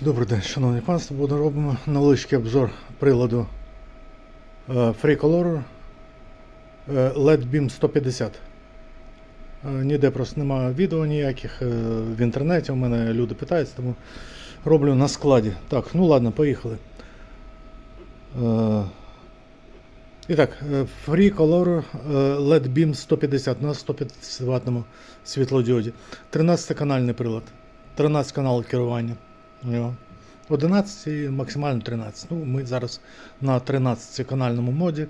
Добрий день, шановні панство. Буду робимо невеличкий обзор приладу е, Free Color е, LED Beam 150. Е, Ніде просто немає відео ніяких в інтернеті. У мене люди питаються, тому роблю на складі. Так, ну ладно, поїхали. І так, Free Color е, LED Beam 150 на 150 ваттному світлодіоді. 13-канальний прилад. 13 каналів керування. У нього. 11 і максимально 13. Ну, ми зараз на 13 канальному моді.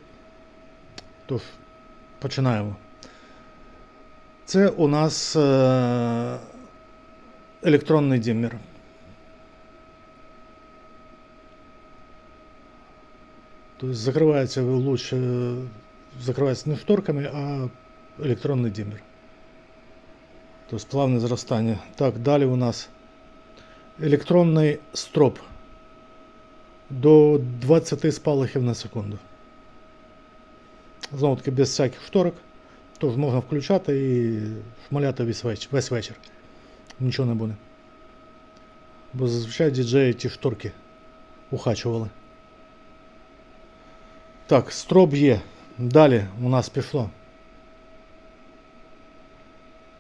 Тож, починаємо. Це у нас е- електронний диммер. Тобто закривається луч, е, закривається не шторками, а електронний диммер. Тобто плавне зростання. Так, далі у нас електронний строп до 20 спалахів на секунду. Знову таки без всяких шторок. Тож можна включати і шмаляти весь вечір. Весь вечір. Нічого не буде. Бо зазвичай діджеї ті шторки ухачували. Так, строп є. Далі у нас пішло.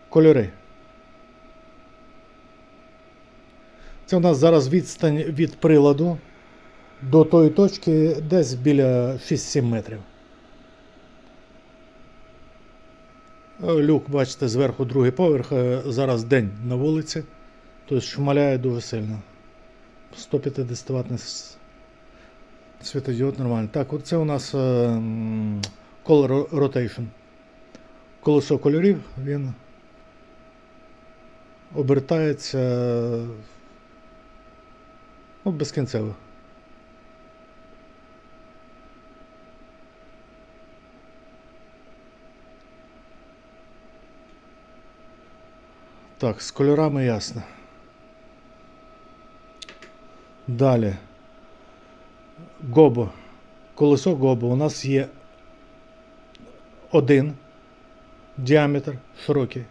Кольори. Це у нас зараз відстань від приладу до тої точки десь біля 6-7 метрів. Е, Люк, бачите, зверху другий поверх. е, Зараз день на вулиці. Тобто шмаляє дуже сильно. 150 ваттний світодіод нормально. Так, оце у нас е, Color Rotation. Колесо кольорів, він обертається ну, безкінцево. Так, з кольорами ясно. Далі. Гобо. Колесо Гобо. У нас є один діаметр широкий.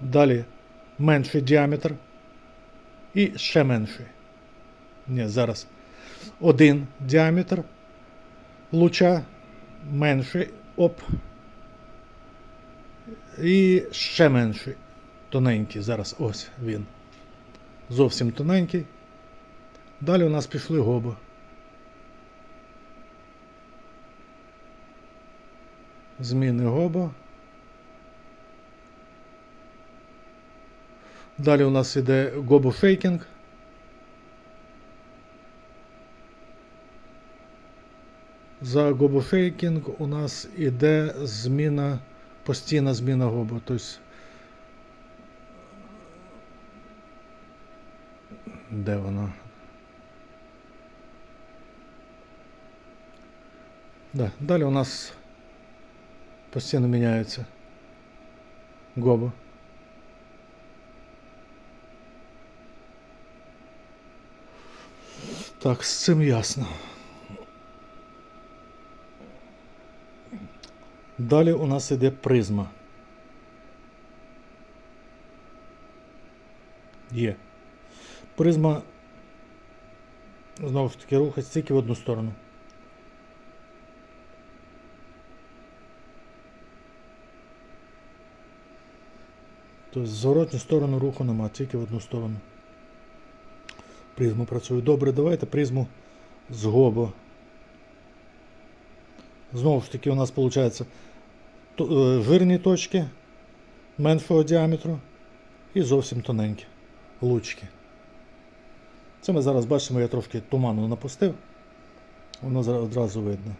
Далі менший діаметр і ще менший. Ні, зараз. Один діаметр луча менший оп. І ще менший. Тоненький. Зараз ось він. Зовсім тоненький. Далі у нас пішли гоби. Зміни гоба. Далі у нас іде гобофейкінг. За гобофейкінг у нас іде зміна, постійна зміна гобу. Тобто, де воно? Да, далі у нас постійно міняються гоби. Так, з цим ясно. Далі у нас іде призма. Є. Призма знову ж таки рухається тільки в одну сторону. Тобто зворотню сторону руху нема, тільки в одну сторону. Призма працює. Добре, давайте призму з гобо. Знову ж таки, у нас виходить жирні точки меншого діаметру і зовсім тоненькі лучки. Це ми зараз бачимо, я трошки туману напустив. Воно одразу видно.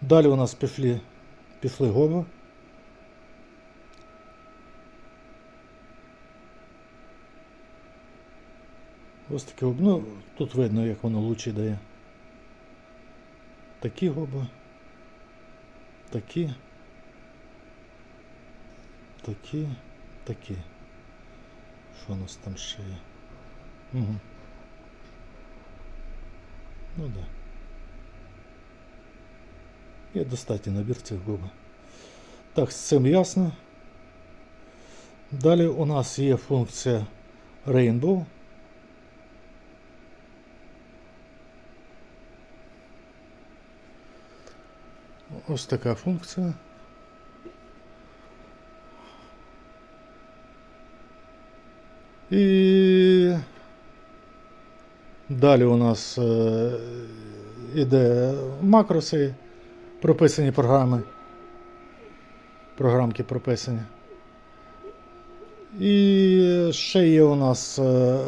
Далі у нас пішли, пішли гоби. Ось таке, ну, тут видно, як воно лучі дає. Такі гоби. Такі. такі, такі. Що у нас там ще є? Угу. Ну да. Є достатній набір цих губи. Так, з цим ясно. Далі у нас є функція Rainbow. Ось така функція. І далі у нас е, іде макроси, прописані програми. Програмки прописані. І ще є у нас е,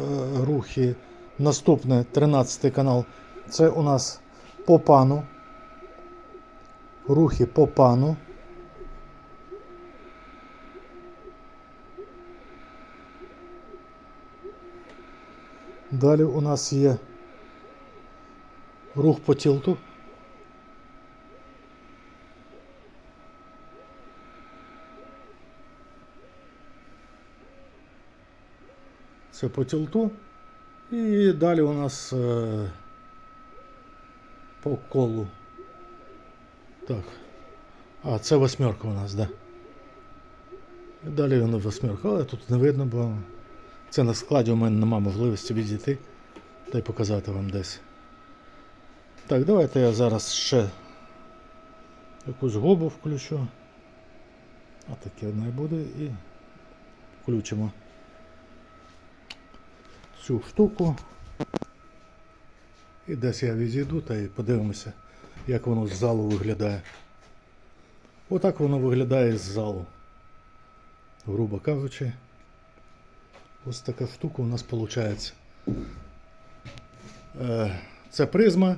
рухи. Наступне 13 канал. Це у нас по пану. Рухи по пану. Далі у нас є рух по тілту. Це по тілту. І далі у нас е, по колу. Так. А, це восьмерка у нас. Да. І далі воно восьмерка, але тут не видно, бо це на складі у мене немає можливості відійти та й показати вам десь. Так, давайте я зараз ще якусь гобу включу. А таке не буде і включимо цю штуку. І десь я відійду та й подивимося, як воно з залу виглядає. Отак воно виглядає з залу. Грубо кажучи. Ось така штука у нас виходить. Це призма.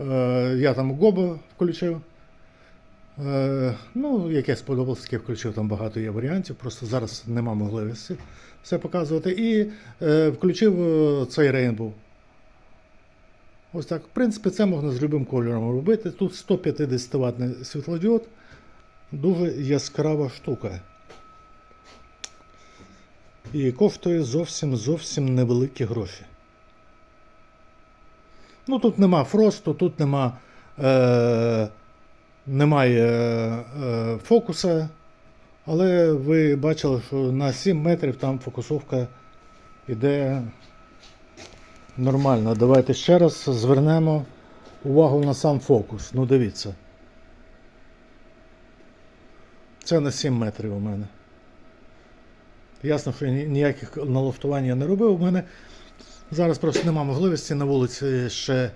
Е, Я там гобо включив. Е, Ну, яке сподобалось, таке включив, там багато є варіантів, просто зараз нема можливості все показувати. І е, включив е, цей Rainbow. Ось так. В принципі, це можна з любим кольором робити. Тут 150 Вт світлодіод. Дуже яскрава штука. І коштує зовсім зовсім невеликі гроші. Ну тут нема фросту, тут нема, е, немає е, фокуса. Але ви бачили, що на 7 метрів там фокусовка йде нормально. Давайте ще раз звернемо увагу на сам фокус. Ну дивіться. Це на 7 метрів у мене. Ясно, що я ніяких налаштувань я не робив. У мене зараз просто нема можливості на вулиці ще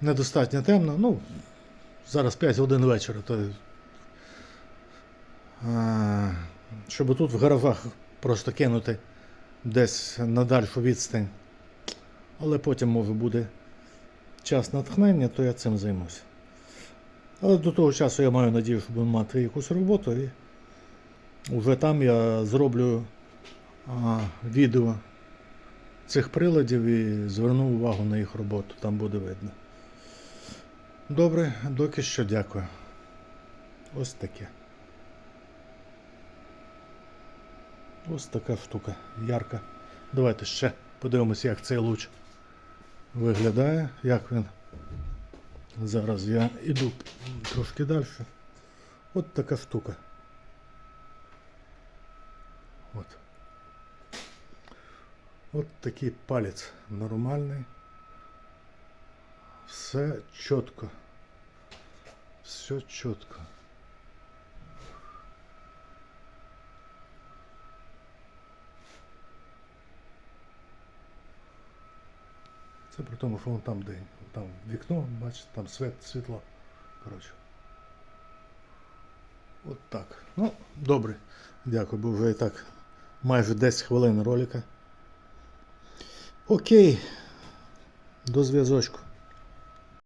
недостатньо темно. Ну, зараз 5 годин вечора, то а, щоб тут в гаражах просто кинути десь на дальшу відстань. Але потім може буде час натхнення, то я цим займуся. Але до того часу я маю надію, що буду мати якусь роботу і вже там я зроблю відео цих приладів і зверну увагу на їх роботу, там буде видно. Добре, доки що дякую. Ось таке. Ось така штука ярка. Давайте ще подивимося, як цей луч виглядає, як він. Зараз я іду трошки далі. От така штука. От. От такий палець нормальний. Все чітко. Все чітко. Це при тому, що вон там день. Там вікно, бачите, там світ, світло. Коротше. От так. Ну, добре. Дякую, бо вже і так майже 10 хвилин ролика. Ok, duas vezes hoje.